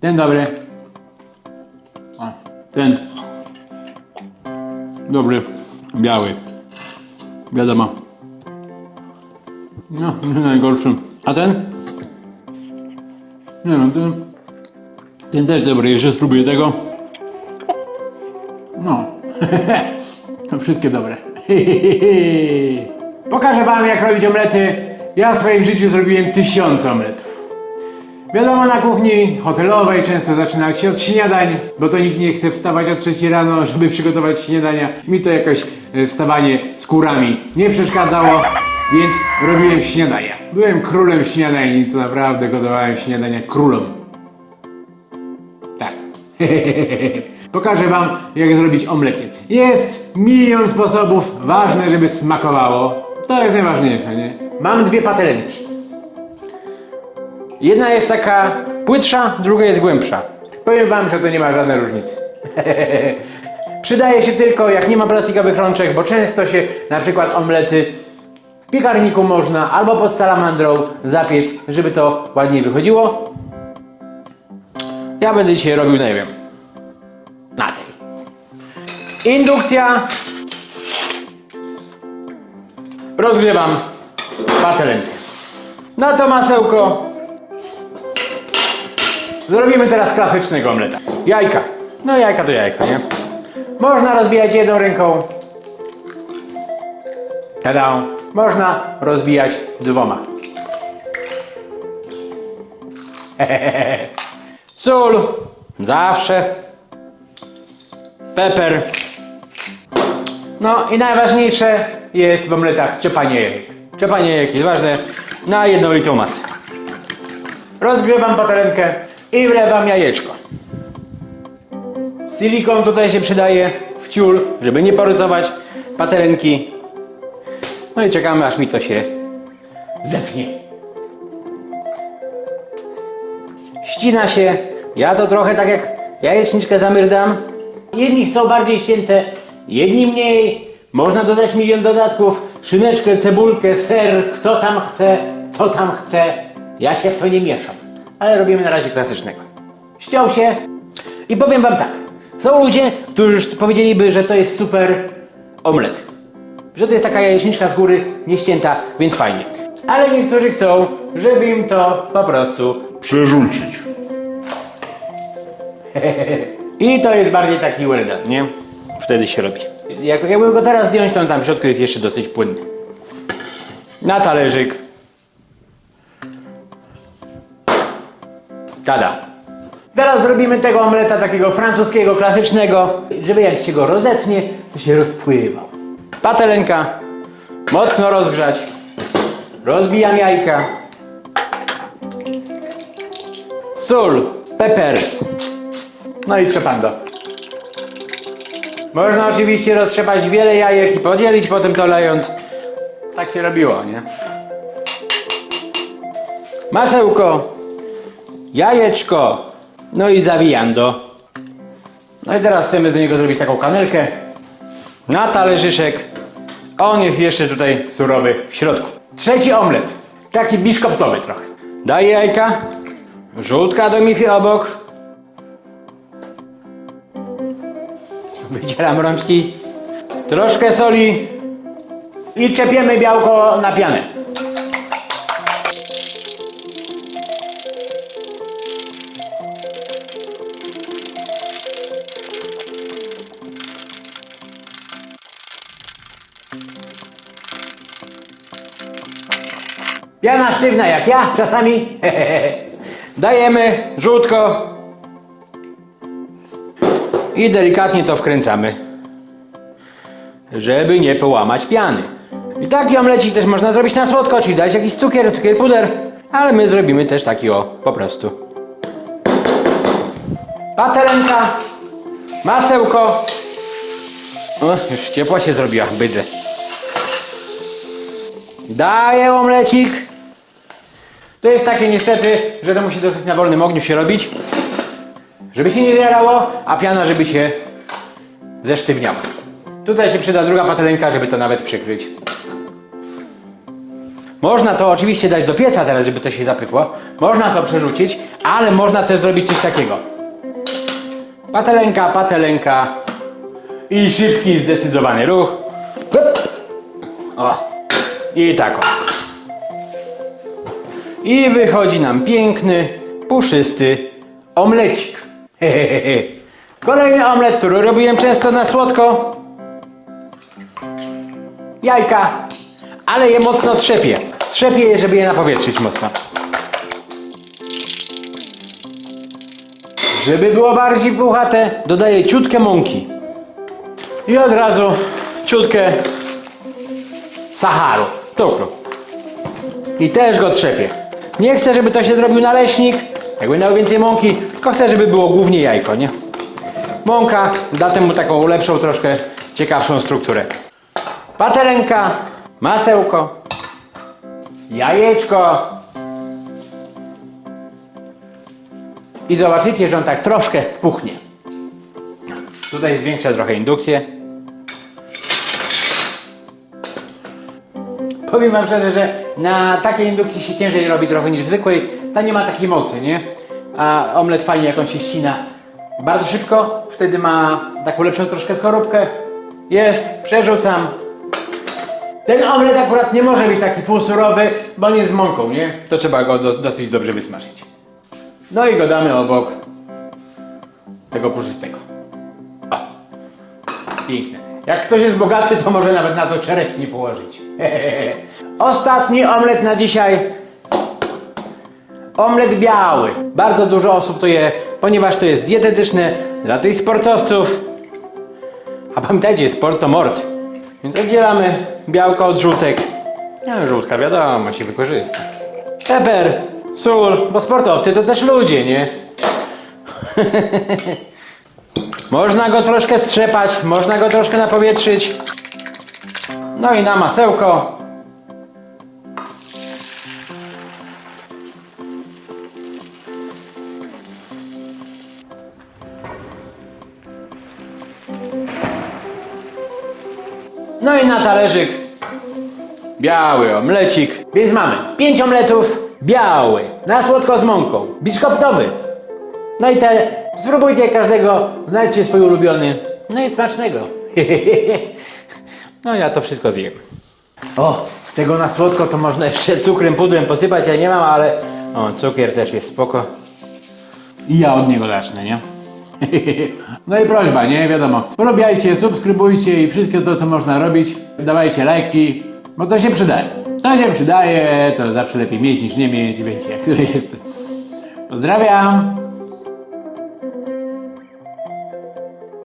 Ten dobry. O, ten. Dobry. Biały. Wiadomo. No, nie najgorszy. A ten? Nie no, ten... Ten też dobry. Jeszcze spróbuję tego. No. To Wszystkie dobre. Pokażę wam jak robić omlety. Ja w swoim życiu zrobiłem tysiące omletów. Wiadomo, na kuchni hotelowej często zaczynać się od śniadań, bo to nikt nie chce wstawać o 3 rano, żeby przygotować śniadania. Mi to jakoś e, wstawanie z kurami nie przeszkadzało, więc robiłem śniadania. Byłem królem śniadań i to naprawdę gotowałem śniadania królom. Tak. Pokażę wam, jak zrobić omlety. Jest milion sposobów, ważne, żeby smakowało. To jest najważniejsze, nie? Mam dwie patelenki. Jedna jest taka płytsza, druga jest głębsza. Powiem wam, że to nie ma żadnej różnicy. Przydaje się tylko, jak nie ma plastikowych rączek, bo często się na przykład omlety w piekarniku można albo pod salamandrą zapiec, żeby to ładniej wychodziło. Ja będę dzisiaj robił, nie wiem, na tej. Indukcja. Rozgrzewam patelnię. Na to masełko. Zrobimy teraz klasycznego omleta. Jajka. No jajka to jajka, nie? Można rozbijać jedną ręką. Tada. Można rozbijać dwoma. Sól. Zawsze. Peper. No i najważniejsze jest w omletach czepanie jajek. Czepanie jajek jest ważne na jednolitą masę. Rozgrzewam patelenkę i wlewam jajeczko. Silikon tutaj się przydaje w ciul, żeby nie porysować patelenki. No i czekamy aż mi to się zetnie. Ścina się. Ja to trochę tak jak jajeczniczkę zamyrdam. Jedni chcą bardziej ścięte, jedni mniej. Można dodać milion dodatków. Szyneczkę, cebulkę, ser. Kto tam chce, to tam chce. Ja się w to nie mieszam. Ale robimy na razie klasycznego. Ściął się. I powiem wam tak. Są ludzie, którzy już powiedzieliby, że to jest super omlet. Że to jest taka jajeczniczka z góry, nieścięta, więc fajnie. Ale niektórzy chcą, żeby im to po prostu przerzucić. I to jest bardziej taki well done, nie? Wtedy się robi. Jak, jakbym go teraz zdjąć, to on tam w środku jest jeszcze dosyć płynny. Na talerzyk. Tada. Teraz zrobimy tego omleta takiego francuskiego, klasycznego, żeby jak się go rozetnie, to się rozpływał. Patelenka. Mocno rozgrzać. Rozbijam jajka. Sól, peper. No i trzepando. Można oczywiście roztrzepać wiele jajek i podzielić potem to lejąc. Tak się robiło, nie? Masełko, jajeczko, no i zawijando. No i teraz chcemy z niego zrobić taką kanelkę na talerzyszek. On jest jeszcze tutaj surowy w środku. Trzeci omlet, taki biszkoptowy trochę. Daję jajka, żółtka do michy obok, Wycieram rączki. Troszkę soli. I czepiemy białko na pianę. Piana sztywna jak ja czasami. Dajemy żółtko i delikatnie to wkręcamy, żeby nie połamać piany. I taki omlecik też można zrobić na słodko, czyli dać jakiś cukier, cukier puder, ale my zrobimy też taki o, po prostu. Patelenka, masełko. O, już ciepła się zrobiła, bydze. Daję omlecik. To jest takie niestety, że to musi dosyć na wolnym ogniu się robić. Żeby się nie zjarało, a piana, żeby się zesztywniała. Tutaj się przyda druga patelenka, żeby to nawet przykryć. Można to oczywiście dać do pieca teraz, żeby to się zapykło. Można to przerzucić, ale można też zrobić coś takiego. Patelenka, patelenka i szybki, zdecydowany ruch. O. I tak o. I wychodzi nam piękny, puszysty omlecik. Hehehe. Kolejny omlet, który robiłem często na słodko. Jajka, ale je mocno trzepię. Trzepię je, żeby je napowietrzyć mocno. Żeby było bardziej puchate, dodaję ciutkę mąki. I od razu ciutkę sacharu, cukru. I też go trzepię. Nie chcę, żeby to się zrobił naleśnik, jakby dał więcej mąki, tylko chcę, żeby było głównie jajko, nie? Mąka da temu taką lepszą, troszkę ciekawszą strukturę. Patelenka, masełko, jajeczko. I zobaczycie, że on tak troszkę spuchnie. Tutaj zwiększę trochę indukcję. Powiem wam szczerze, że na takiej indukcji się ciężej robi trochę niż zwykłej. Ta nie ma takiej mocy, nie? A omlet fajnie jak on się ścina bardzo szybko. Wtedy ma taką lepszą troszkę skorupkę. Jest, przerzucam. Ten omlet akurat nie może być taki półsurowy, bo on jest z mąką, nie? To trzeba go do, dosyć dobrze wysmażyć. No i go damy obok tego puszystego. O, piękne. Jak ktoś jest bogaty, to może nawet na to czereśnie położyć. Ostatni omlet na dzisiaj. Omlet biały. Bardzo dużo osób to je, ponieważ to jest dietetyczne dla tych sportowców. A pamiętajcie, sport to mord. Więc oddzielamy białko od żółtek. No, żółtka wiadomo, się wykorzysta. Peper, sól, bo sportowcy to też ludzie, nie? można go troszkę strzepać, można go troszkę napowietrzyć. No i na masełko. No i na talerzyk biały omlecik. Więc mamy 5 omletów, biały, na słodko z mąką, biszkoptowy. No i te, spróbujcie każdego, znajdźcie swój ulubiony. No i smacznego. no ja to wszystko zjem. O, tego na słodko to można jeszcze cukrem, pudrem posypać, ja nie mam, ale o, cukier też jest spoko. I ja od niego zacznę, nie? No i prośba, nie? Wiadomo. Polubiajcie, subskrybujcie i wszystko to, co można robić. Dawajcie lajki, bo to się przydaje. To się przydaje, to zawsze lepiej mieć niż nie mieć, wiecie, jak to jest. Pozdrawiam!